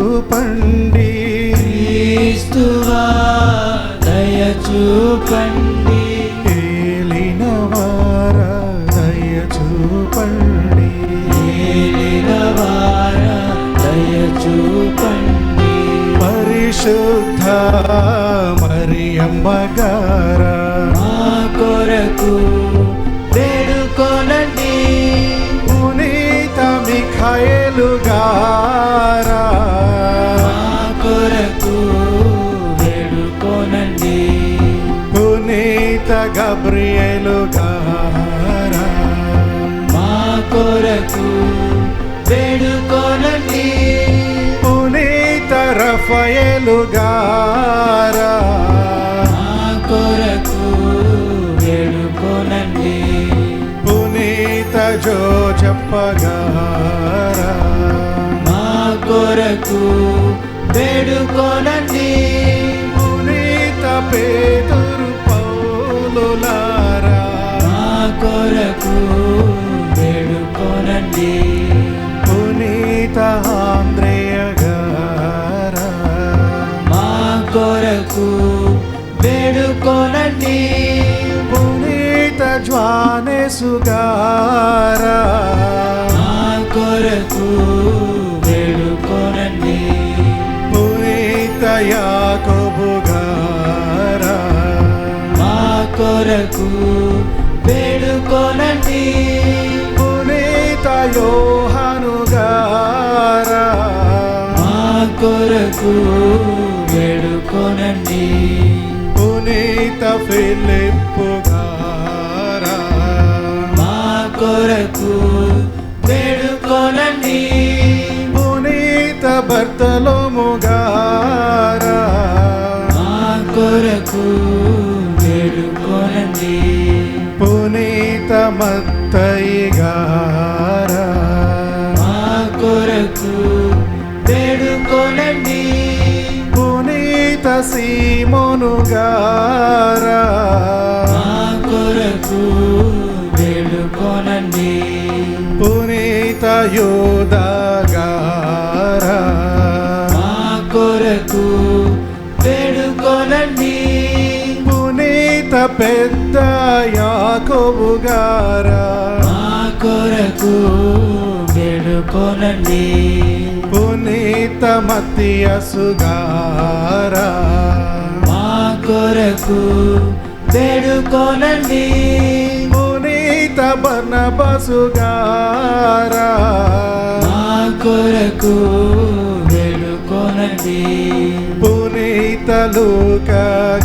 చూపండి క్రీస్తువా దయ చూపండి ఏలిన వారా దయ చూపండి ఏలినవార దయ చూపండి పరిశుద్ధ వేడుకొనండి. పునీత పేతురు పౌలులారా. మా కొరకు వేడుకొనండి. పునీత ఆంద్రేయ గారా. మా కొరకు వేడుకొనండి. పునీత జ్వానేసు మా కొరకు వేడుకొనండి. పునీత మా కొరకు వేడుకొనండి. పునీత ఫిలిప్పు గారా. మా కొరకు వేడుకొనండి. పునీత భర్తలోము గారా పునీత సీమోను గారా. మా కొరకు వేడుకొనండి పునీత యోధ గారా. మా కొరకు వేడుకొనండి పునీత పెద్ద యాకోబు గారా. మా కొరకు వేడుకొనండి పునీత మత్తియసు గారా మా కొరకు వేడుకొనండి. పునీత బర్నబసు గారా మా కొరకు వేడుకొనండి. పునీత లూక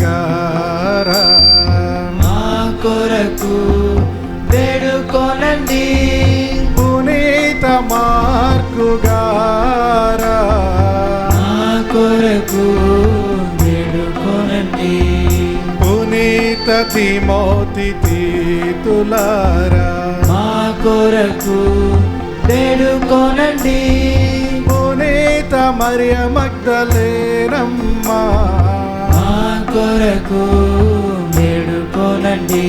గారా మా కొరకు వేడుకొనండి. పునీత మార్కు తిమోతి తీతులారా. మా కొరకు వేడుకొనండి పునీత మరియ మగ్దలేనమ్మ మా కొరకు వేడుకొనండి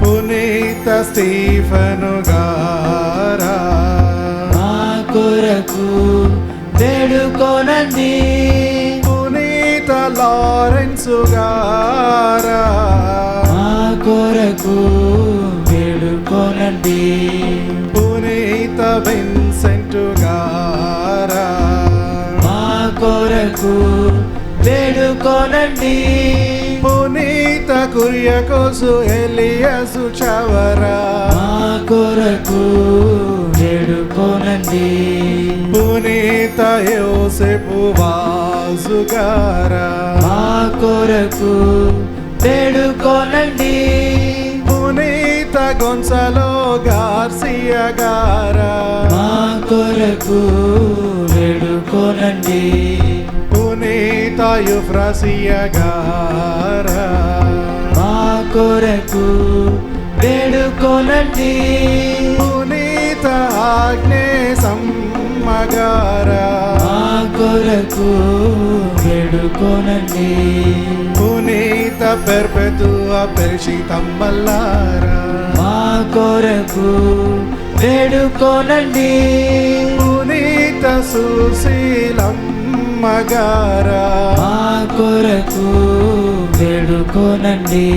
పునీత స్టీఫను గారా. మా కొరకు వేడుకొనండి లారెన్సు గారా మా కొరకు వేడుకొనండి. పునీత విన్సెంట్ గారా మా కొరకు వేడుకొనండి. పునీత కుర్యకోసు ఎలియసు చవరా. మా కొరకు వేడుకొనండి. పునీత యోసెపు వాసు గారా మా కొరకు వేడుకొనండి పునీత గొన్సలో గార్సియ గారా మా కొరకు వేడుకొనండి. పునీత యుఫ్రసియ గారా మా కొరకు వేడుకొనండి. పునీత ఆగ్నే సమ్మగారా మా కొరకు వేడుకొనండి. పునీత పెర్పెతువ పెరిషితమ్మల్లారా? మా కొరకు వేడుకోనండి. పునీత సుశీలమ్మగారా? మా కొరకు వేడుకోనండి.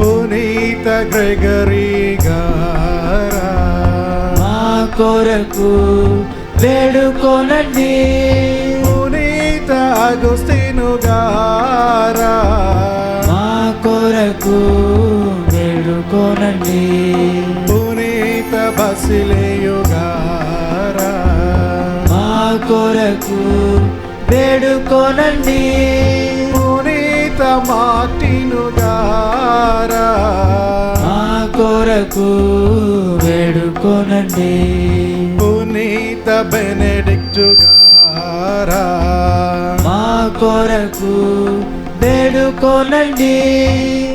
పునీత గ్రెగరీ గారా? మా కొరకు వేడుకోనండి. పునీత అగుస్తీను గారా. మా కొరకు వేడుకోనండి. పునీత బసిలేయు గారా. మా కొరకు వేడుకోనండి. పునీత మార్టిను గారా. మా కొరకు వేడుకోనండి. పునీత బెనెడిక్టు గారా మా కొరకు వేడుకోనండి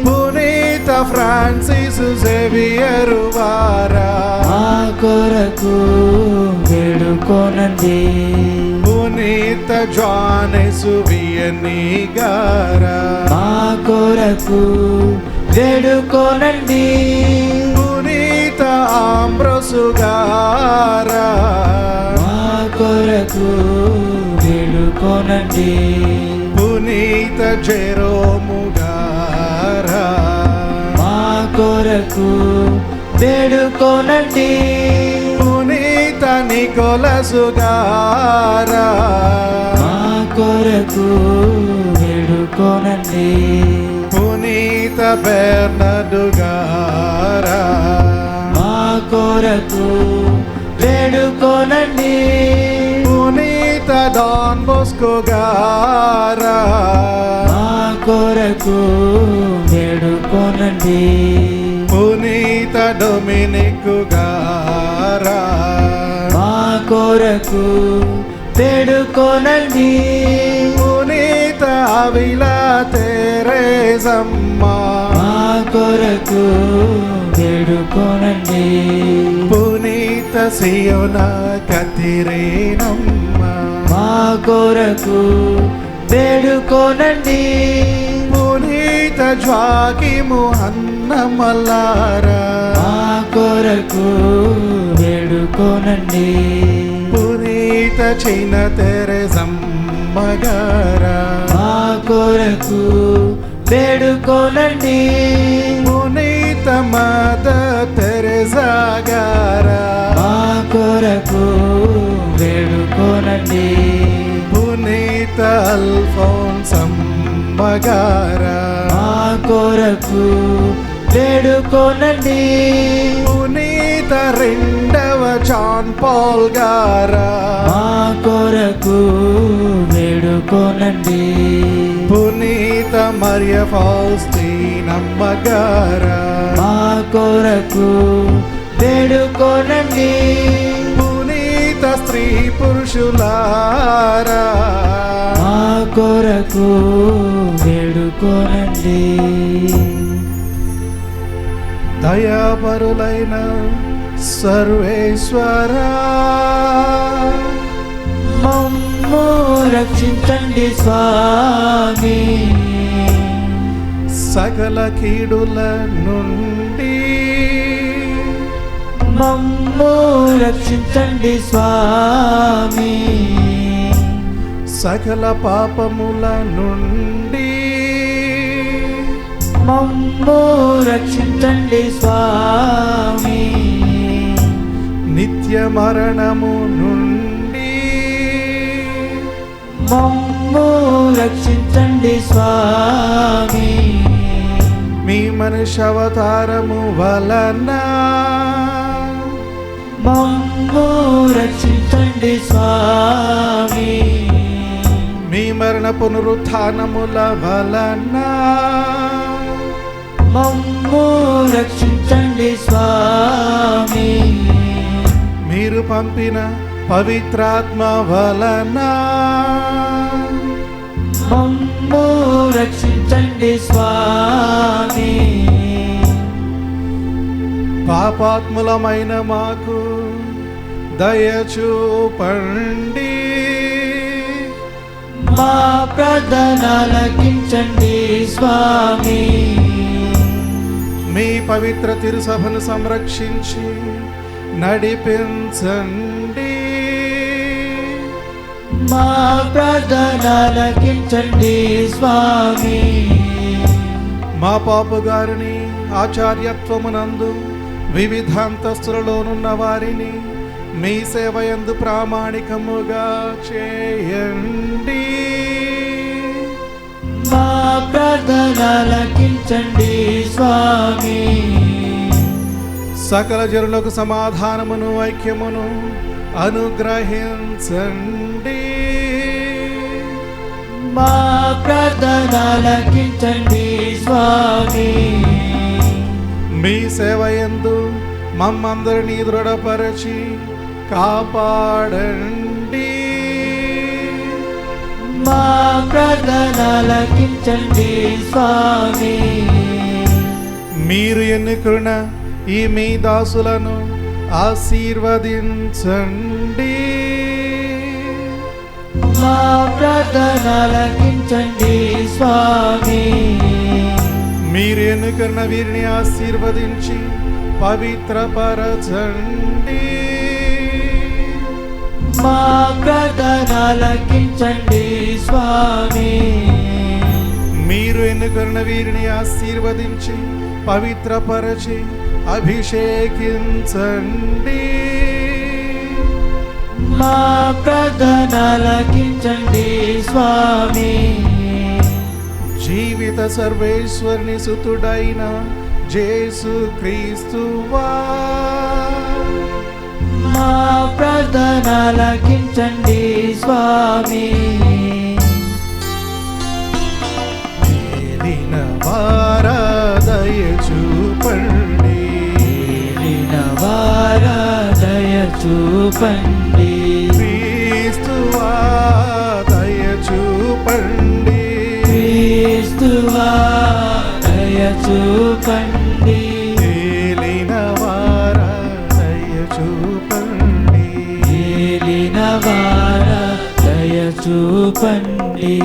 పునీత ఫ్రాన్సిస్ జేవియరు వారా? మా కొరకు వేడుకోనండి పునీత జానెసు వియని గారా మా కొరకు వేడుకోనండి పునీత ఆంబ్రసు గారా. మా కొరకు వేడుకోనండి. పునీత జెరోము గారా. మా కొరకు వేడుకోనండి. పునీత నికోలసు గారా. మా కొరకు వేడుకోనండి. పునీత బెర్నడు గారా. మా కొరకు వేడుకోనండి. పునీత డాన్ బోస్కో గారా. మా కొరకు వేడుకోనండి. పునీత డొమినిక్ గారా. మా కొరకు వేడుకోనండి. పునీత అవిల తెరేజమ్మ మా కొరకు వేడుకోనండి. పునీత సియోన కతిరేనమ్మ. మా కొరకు వేడుకోనండి. పునీత జ్వాకిము అన్నమల్లారా. మా కొరకు వేడుకోనండి. పునీత చైన తెరేజమ్మ గారా మా కొరకు వేడుకోనండి. పునీత మద తెరెజా గారా మా కొరకు వేడుకోనండి. పునీత అల్ఫోన్సమ్మ గారా మా కొరకు వేడుకోనండి. పునీత రెండవ జాన్ పాల్ గారా. మా కొరకు వేడుకోనండి. పునీత మరియ ఫౌస్తీనమ్మ గారా. కొరకు వేడుకోనండి. పునీత స్త్రీ పురుషులారా. మా కొరకు వేడుకోనండి. దయాపరులైన సర్వేశ్వరా. మమ్ము రక్షించండి స్వామి. సకల కీడుల నుండి మమ్ము రక్షించండి స్వామి. సకల పాపముల నుండి మమ్ము రక్షించండి స్వామి. నిత్య మరణము నుండి మమ్ము రక్షించండి స్వామి. మీ మనుష్యవతారము వలన మమ్ము రక్షించండి స్వామి. మీ మరణ పునరుత్నముల వలన మమ్ము రక్షించండి స్వామి. మీరు పంపిన పవిత్రాత్మ వలన మమ్ము రక్షించండి స్వామి. పాపాత్ములమైన మాకు దయచూపండి మా ప్రార్థనలకించండి స్వామి. మీ పవిత్ర తిరుసభను సంరక్షించి నడిపించండి. మా ప్రార్థనలకించండి స్వామి. మా పాపు గారిని ఆచార్యత్వమునందు వివిధ అంతస్తులలోనున్న వారిని మీ సేవ యందు ప్రామాణికముగా చేయండి. మా ప్రార్థనలకించండి స్వామి. సకల జనులకు సమాధానమును ఐక్యమును అనుగ్రహించండి. మా ప్రార్థనలకించండి స్వామి. మీ సేవ యందు మమ్మందరినీ దృఢపరచి కాపాడండి. మా ప్రార్థనలకించండి స్వామి. మీరు ఎన్నుకున్న ఈ మీ దాసులను ఆశీర్వదించండి. మా ప్రార్థనలకించండి స్వామి. మీరు ఎన్నుకున్న వీరిని ఆశీర్వదించి పవిత్రపరచండి మా ప్రార్థనలకించండి స్వామి. మీరు ఎన్నుకున్న వీరిని ఆశీర్వదించి పవిత్రపరచి అభిషేకించండి. మా ప్రార్థనలకించండి స్వామి. జీవిత సర్వేశ్వరుని సుతుడైన జేసు క్రీస్తువా మా ప్రార్థనలకించండి స్వామి. ఏలిన వారాదయ చూపండి. ఏలిన వారా దయ చూపండి. క్రీస్తువా దయ చూపండి. క్రీస్తువా దయ చూపండి ఏలిన వారాదయ చూపండి. ఏలిన వారా దయ చూపండి.